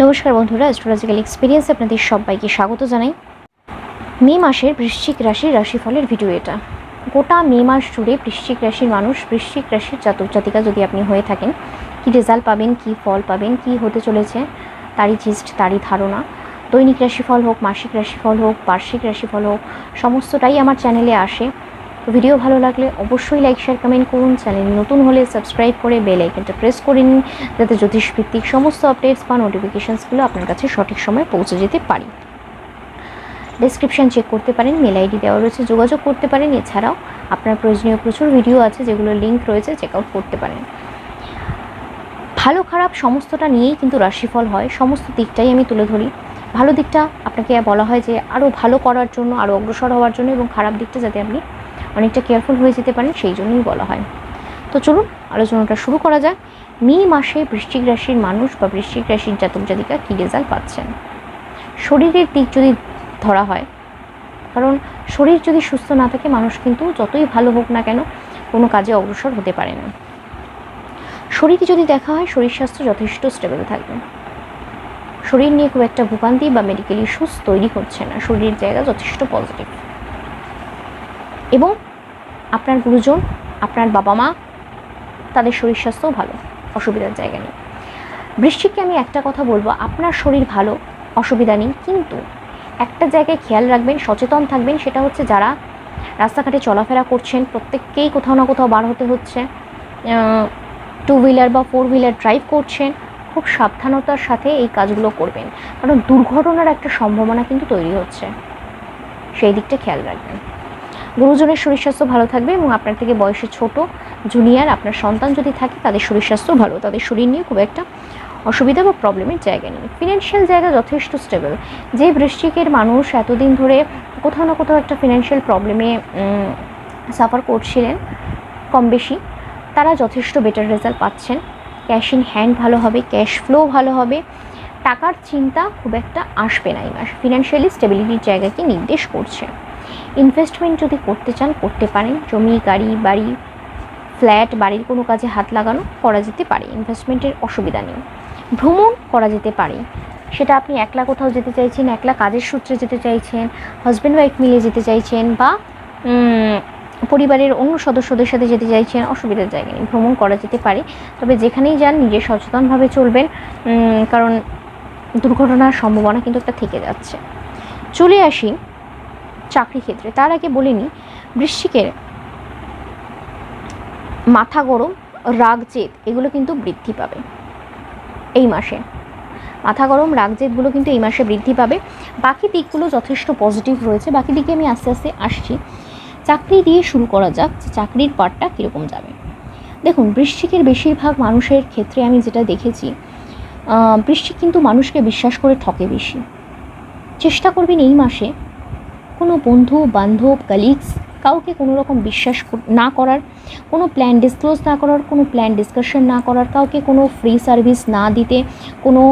নমস্কার বন্ধুরা astrological experience আপনাদের সবাইকে স্বাগত জানাই। মে মাসের বৃশ্চিক রাশির রাশিফলের ভিডিও এটা। গোটা মে মাস জুড়ে বৃশ্চিক রাশির মানুষ, বৃশ্চিক রাশির জাতক জাতিকা যদি আপনি হয়ে থাকেন, কি রেজাল্ট পাবেন, কি ফল পাবেন, কি হতে চলেছে, তারই জিস্ট তারই ধারণা। দৈনিক রাশিফল হোক, মাসিক রাশিফল হোক, বার্ষিক রাশিফল হোক, সমস্তটাই আমার চ্যানেলে আসে। ভিডিও ভালো লাগলে অবশ্যই লাইক শেয়ার কমেন্ট করুন। চ্যানেল নতুন হলে সাবস্ক্রাইব করে বেল আইকনটা প্রেস করে নিন, যাতে জ্যোতিষভিত্তিক সমস্ত আপডেটস বা নোটিফিকেশানসগুলো আপনার কাছে সঠিক সময়ে পৌঁছে যেতে পারি। ডেসক্রিপশান চেক করতে পারেন মেল আইডি দেওয়া রয়েছে, যোগাযোগ করতে পারেন। এছাড়াও আপনার প্রয়োজনীয় প্রচুর ভিডিও আছে যেগুলো লিঙ্ক রয়েছে চেক আউট করতে পারেন। ভালো খারাপ সমস্তটা নিয়েই কিন্তু রাশিফল হয়, সমস্ত দিকটাই আমি তুলে ধরি। ভালো দিকটা আপনাকে বলা হয় যে আরও ভালো করার জন্য আরও অগ্রসর হওয়ার জন্য এবং খারাপ দিকটা যাতে আপনি অনেকটা কেয়ারফুল হয়ে যেতে পারেন, সেই জন্যই বলা হয়। তো চলুন, আলোচনাটা শুরু করা যাক। মে মাসে বৃশ্চিক রাশির মানুষ বা বৃশ্চিক রাশির জাতক জাতিকা কী রেজাল্ট পাচ্ছেন? শরীরের দিক যদি ধরা হয়, কারণ শরীর যদি সুস্থ না থাকে, মানুষ কিন্তু যতই ভালো হোক না কেন, কোনো কাজে অগ্রসর হতে পারে না। শরীর যদি দেখা হয়, শরীর স্বাস্থ্য যথেষ্ট স্টেবল থাকবে। শরীর নিয়ে খুব একটা ভোগান্তি বা মেডিকেল ইস্যুস তৈরি হচ্ছে না। শরীরের জায়গা যথেষ্ট পজিটিভ এবং আপনার গুরুজন, আপনার বাবা মা তাদের শরীর স্বাস্থ্যও ভালো, অসুবিধার জায়গা নেই। বৃশ্চিককে আমি একটা কথা বলব, আপনার শরীর ভালো, অসুবিধা নেই, কিন্তু একটা জায়গায় খেয়াল রাখবেন, সচেতন থাকবেন, সেটা হচ্ছে যারা রাস্তাঘাটে চলাফেরা করছেন, প্রত্যেককেই কোথাও না কোথাও বার হতে হচ্ছে। টু হুইলার বা ফোর হুইলার ড্রাইভ করছেন, খুব সাবধানতার সাথে এই কাজগুলো করবেন। কারণ দুর্ঘটনার একটা সম্ভাবনা কিন্তু তৈরি হচ্ছে। সেই দিকটা খেয়াল রাখবেন। গুরুজনের শরীর স্বাস্থ্য ভালো থাকবে এবং আপনার থেকে বয়সে ছোট জুনিয়র, আপনার সন্তান যদি থাকে, তাদের শরীর স্বাস্থ্য ভালো। তাদের শরীর নিয়ে খুব একটা অসুবিধা বা প্রবলেমের জায়গা নেই। ফিনান্সিয়াল জায়গা যথেষ্ট স্টেবল যে বৃশ্চিকের মানুষ এতদিন ধরে কোথাও না কোথাও একটা ফিনান্সিয়াল প্রবলেমে সাফার করছিলেন কম বেশি। তারা যথেষ্ট বেটার রেজাল্ট পাচ্ছেন। ক্যাশ ইন হ্যান্ড ভালো হবে ক্যাশ ফ্লো ভালো হবে। টাকার চিন্তা খুব একটা আসবে না এই মাস। ফিনান্সিয়ালি স্টেবিলিটির জায়গাকে নির্দেশ করছে। ইনভেস্টমেন্ট যদি করতে চান, করতে পারেন। জমি, গাড়ি, বাড়ি ফ্ল্যাট বাড়ির কোনো কাজে হাত লাগানো করা যেতে পারে। ইনভেস্টমেন্টের অসুবিধা নেই। ভ্রমণ করা যেতে পারে। সেটা আপনি একলা কোথাও যেতে চাইছেন, একলা কাজের সূত্রে যেতে চাইছেন হাজব্যান্ড ওয়াইফ মিলে যেতে চাইছেন বা পরিবারের অন্য সদস্যদের সাথে যেতে চাইছেন, অসুবিধার জায়গা নেই। ভ্রমণ করা যেতে পারে। তবে যেখানেই যান, নিজে সচেতনভাবে চলবেন। কারণ দুর্ঘটনার সম্ভাবনা কিন্তু একটা থেকে যাচ্ছে। চলে আসি চাকরি ক্ষেত্রে। তার আগে বলিনি, বৃশ্চিকের মাথা গরম, রাগ জেদ, এগুলো কিন্তু বৃদ্ধি পাবে এই মাসে। মাথা গরম, রাগ জেদগুলো কিন্তু এই মাসে বৃদ্ধি পাবে। বাকি দিকগুলো যথেষ্ট পজিটিভ রয়েছে। বাকি দিকে আমি আস্তে আস্তে আসছি। চাকরি দিয়ে শুরু করা যাক যে চাকরির পার্টটা কীরকম যাবে। দেখুন, বৃশ্চিকের বেশিরভাগ মানুষের ক্ষেত্রে আমি যেটা দেখেছি বৃশ্চিক কিন্তু মানুষকে বিশ্বাস করে ঠকে বেশি। চেষ্টা করবেন এই মাসে কোনো বন্ধু, বান্ধব কালিগস কাউকে কোনো রকম বিশ্বাস না করার, কোনো প্ল্যান ডিসক্লোজ না করার, কোনো প্ল্যান ডিসকাশন না করার, কাউকে কোনো ফ্রি সার্ভিস না দিতে, কোনো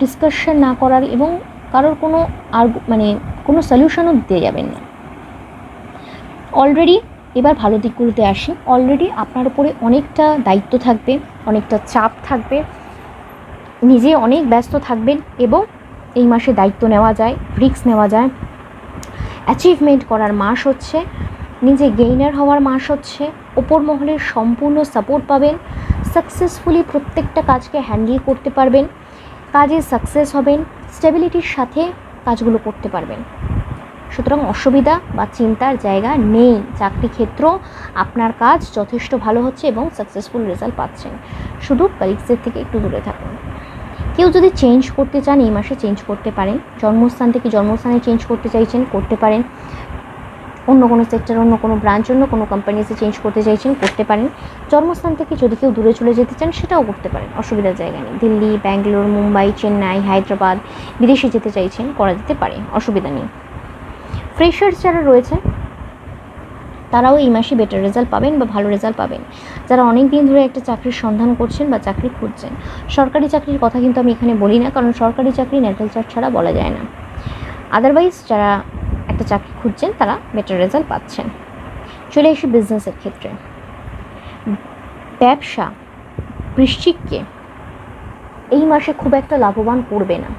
ডিসকাশন না করার এবং কারোর কোনো আর মানে কোনো সলিউশনও দিতে যাবেন না। অলরেডি এবার ভালো দিকগুলোতে আসি। অলরেডি আপনার উপরে অনেকটা দায়িত্ব থাকবে, অনেকটা চাপ থাকবে, নিজে অনেক ব্যস্ত থাকবেন এবং এই মাসে দায়িত্ব নেওয়া যায় রিক্স নেওয়া যায়। অ্যাচিভমেন্ট করার মাস হচ্ছে, নিজে গেইনার হওয়ার মাস হচ্ছে ওপর মহলের সম্পূর্ণ সাপোর্ট পাবেন সাকসেসফুলি প্রত্যেকটা কাজকে হ্যান্ডেল করতে পারবেন, কাজে সাকসেস হবেন স্টেবিলিটির সাথে কাজগুলো করতে পারবেন। সুতরাং অসুবিধা বা চিন্তার জায়গা নেই, চাকরি ক্ষেত্র, আপনার কাজ যথেষ্ট ভালো হচ্ছে এবং সাকসেসফুল রেজাল্ট পাচ্ছেন। শুধু কলিগসের থেকে একটু দূরে থাকুন। কেউ যদি চেঞ্জ করতে চান, এই মাসে চেঞ্জ করতে পারেন। জন্মস্থান থেকে জন্মস্থানে চেঞ্জ করতে চাইছেন, করতে পারেন। অন্য কোনো সেক্টর অন্য কোনো ব্রাঞ্চ অন্য কোনো কোম্পানিতে চেঞ্জ করতে চাইছেন, করতে পারেন। জন্মস্থান থেকে যদি কেউ দূরে চলে যেতে চান, সেটাও করতে পারেন। অসুবিধার জায়গা নেই। দিল্লি, ব্যাঙ্গালোর, মুম্বাই, চেন্নাই, হায়দ্রাবাদ, বিদেশে যেতে চাইছেন, করা যেতে পারে। অসুবিধা নেই। ফ্রেশার্স যারা রয়েছে তারাও এই মাসে বেটার রেজাল্ট পাবেন বা ভালো রেজাল্ট পাবেন। যারা অনেক দিন ধরে একটা চাকরির সন্ধান করছেন বা চাকরি খুঁজছেন, সরকারি চাকরির কথা কিন্তু আমি এখানে বলি না, কারণ সরকারি চাকরি নেটাল চার্ট ছাড়া বলা যায় না। আদারওয়াইজ যারা একটা চাকরি খুঁজছেন, তারা বেটার রেজাল্ট পাচ্ছেন। চলে এসে বিজনেসের ক্ষেত্রে। ব্যবসা বৃশ্চিককে এই মাসে খুব একটা লাভবান করবে না।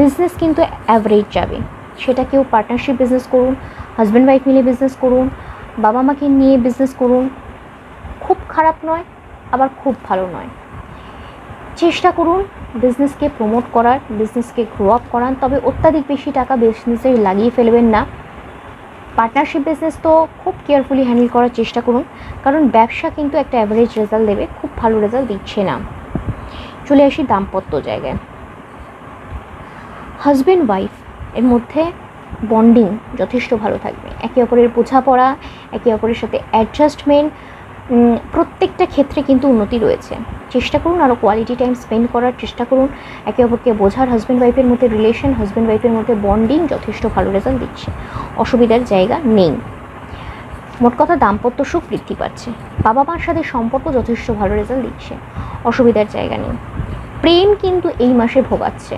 বিজনেস কিন্তু অ্যাভারেজ যাবে। সেটা কেউ পার্টনারশিপ বিজনেস করুন হাজব্যান্ড ওয়াইফ মিলে বিজনেস করুন বাবা মাকে নিয়ে বিজনেস করুন। খুব খারাপ নয়, আবার খুব ভালো নয়। চেষ্টা করুন বিজনেসকে প্রমোট করার বিজনেসকে গ্রো আপ করান, তবে অত্যাধিক বেশি টাকা বিজনেসে লাগিয়ে ফেলবেন না। পার্টনারশিপ বিজনেস তো খুব কেয়ারফুলি হ্যান্ডেল করার চেষ্টা করুন, কারণ ব্যবসা কিন্তু একটা অ্যাভারেজ রেজাল্ট দেবে, খুব ভালো রেজাল্ট দিচ্ছে না। চলে আসি দাম্পত্য জায়গায়। হাজব্যান্ড ওয়াইফ এর মধ্যে বন্ডিং যথেষ্ট ভালো থাকবে। একে অপরের বোঝাপড়া একে অপরের সাথে অ্যাডজাস্টমেন্ট প্রত্যেকটা ক্ষেত্রে কিন্তু উন্নতি রয়েছে। চেষ্টা করুন আরও কোয়ালিটি টাইম স্পেন্ড করার, চেষ্টা করুন একে অপরকে বোঝার হাজব্যান্ড ওয়াইফের মধ্যে রিলেশন হাজব্যান্ড ওয়াইফের মধ্যে বন্ডিং যথেষ্ট ভালো রেজাল্ট দিচ্ছে। অসুবিধার জায়গা নেই। মোট কথা দাম্পত্য সুখ বৃদ্ধি পাচ্ছে। বাবা মার সাথে সম্পর্ক যথেষ্ট ভালো রেজাল্ট দিচ্ছে। অসুবিধার জায়গা নেই। প্রেম কিন্তু এই মাসে ভোগাচ্ছে।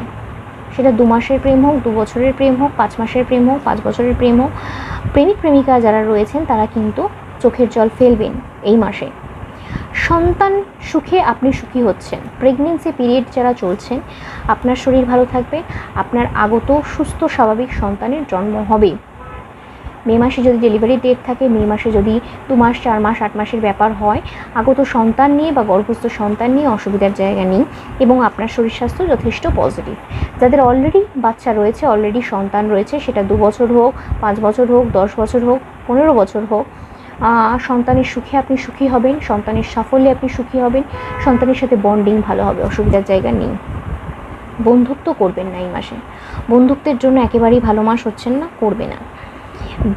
সেটা দু মাসের প্রেম হোক, দু বছরের প্রেম হোক, পাঁচ মাসের প্রেম হোক, পাঁচ বছরের প্রেম হোক, প্রেমিক, প্রেমিকা যারা রয়েছেন তারা কিন্তু চোখের জল ফেলবেন এই মাসে। সন্তান সুখে আপনি সুখী হচ্ছেন। প্রেগনেন্সি পিরিয়ড যারা চলছেন, আপনার শরীর ভালো থাকবে, আপনার আগত, সুস্থ, স্বাভাবিক সন্তানের জন্ম হবে মে মাসে যদি ডেলিভারি ডেট থাকে, মে মাসে যদি দু মাস, চার মাস, আট মাসের ব্যাপার হয়, আগত সন্তান নিয়ে বা গর্ভস্থ সন্তান নিয়ে অসুবিধার জায়গা নেই এবং আপনার শরীর স্বাস্থ্য যথেষ্ট পজিটিভ যাদের অলরেডি বাচ্চা রয়েছে অলরেডি সন্তান রয়েছে, সেটা দু বছর হোক, পাঁচ বছর হোক, দশ বছর হোক, পনেরো বছর হোক সন্তানের সুখে আপনি সুখী হবেন, সন্তানের সাফল্যে আপনি সুখী হবেন, সন্তানের সাথে বন্ডিং ভালো হবে, অসুবিধার জায়গা নেই। বন্ধুত্ব করবেন না এই মাসে। বন্ধুত্বের জন্য একেবারেই ভালো মাস হচ্ছেন না করবে না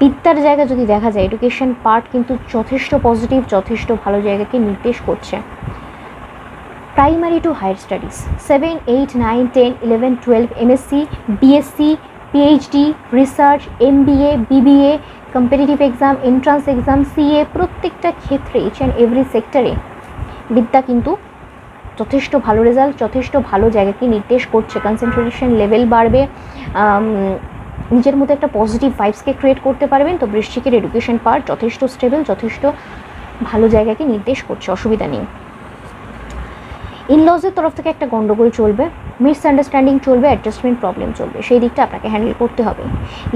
বিদ্যার জায়গা যদি দেখা যায় এডুকেশন পার্ট কিন্তু যথেষ্ট পজিটিভ যথেষ্ট ভালো জায়গাকে নির্দেশ করছে। Primary to higher studies seven eight nine ten eleven twelve MSc BSc PhD research MBA BBA competitive exam entrance exam CA প্রত্যেকটা ক্ষেত্রে ইচ অ্যান্ড এভরি সেক্টরে বিদ্যা কিন্তু যথেষ্ট ভালো রেজাল্ট যথেষ্ট ভালো জায়গাকে নির্দেশ করছে। কনসেন্ট্রেশন লেভেল বাড়বে নিজের মধ্যে একটা পজিটিভ ভাইবসকে ক্রিয়েট করতে পারবেন। তো বৃশ্চিকের এডুকেশন পার্ট যথেষ্ট স্টেবল যথেষ্ট ভালো জায়গাকে নির্দেশ করছে, অসুবিধা নেই। ইনলজের তরফ থেকে একটা গন্ডগোল চলবে মিসআন্ডারস্ট্যান্ডিং চলবে অ্যাডজাস্টমেন্ট প্রবলেম চলবে। সেই দিকটা আপনাকে হ্যান্ডেল করতে হবে।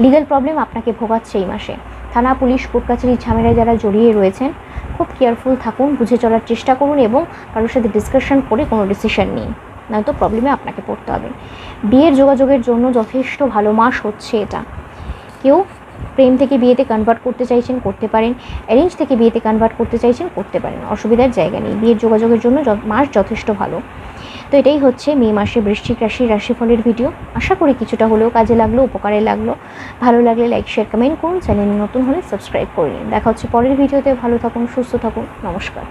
লিগাল প্রবলেম আপনাকে ভোগাচ্ছে এই মাসে। থানা, পুলিশ কোর্ট কাছারির ঝামেলায় যারা জড়িয়ে রয়েছেন, খুব কেয়ারফুল থাকুন, বুঝে চলার চেষ্টা করুন এবং কারোর সাথে ডিসকাশন করে কোনো ডিসিশন নিন। নয়তো প্রবলেমে আপনাকে পড়তে হবে। বিয়ের যোগাযোগের জন্য যথেষ্ট ভালো মাস হচ্ছে এটা। কেউ প্রেম থেকে বিয়েতে কনভার্ট করতে চাইছেন, করতে পারেন। অ্যারেঞ্জ থেকে বিয়েতে কনভার্ট করতে চাইছেন, করতে পারেন। অসুবিধার জায়গা নেই। বিয়ের যোগাযোগের জন্য মাস যথেষ্ট ভালো। তো এটাই হচ্ছে মে মাসে বৃশ্চিক রাশির রাশিফলের ভিডিও আশা করি কিছুটা হলেও কাজে লাগল, উপকারে লাগল। ভালো লাগলে লাইক শেয়ার কমেন্ট করুন। চ্যানেল নতুন হলে সাবস্ক্রাইব করে নিন। দেখা হচ্ছে পরের ভিডিওতে ভালো থাকুন, সুস্থ থাকুন। নমস্কার।